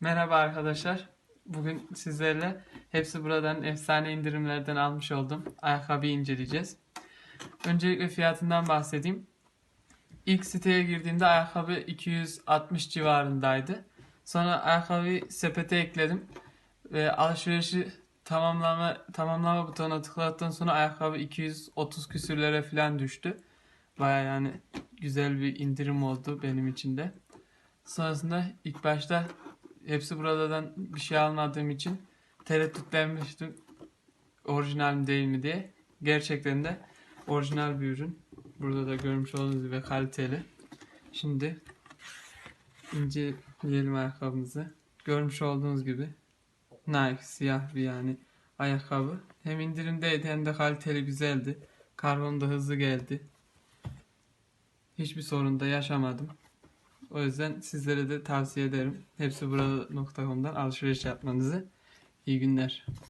Merhaba arkadaşlar. Bugün sizlerle hepsi buradan efsane indirimlerden almış olduğum ayakkabıyı inceleyeceğiz. Öncelikle fiyatından bahsedeyim. İlk siteye girdiğimde ayakkabı 260 civarındaydı. Sonra ayakkabıyı sepete ekledim ve alışverişi tamamlama tamamlama butonuna tıkladıktan sonra ayakkabı 230 küsürlere falan düştü. Baya yani güzel bir indirim oldu benim için de. Sonrasında ilk başta hepsi buradan bir şey almadığım için tereddütlenmiştim. Orijinal mi değil mi diye. Gerçekten de orijinal bir ürün. Burada da görmüş olduğunuz gibi kaliteli. Şimdi inceleyelim ayakkabımızı. Görmüş olduğunuz gibi Nike siyah bir yani ayakkabı. Hem indirimdeydi hem de kaliteli güzeldi. Karbon da hızlı geldi. Hiçbir sorun da yaşamadım. O yüzden sizlere de tavsiye ederim. Hepsi burada.com'dan alışveriş yapmanızı. İyi günler.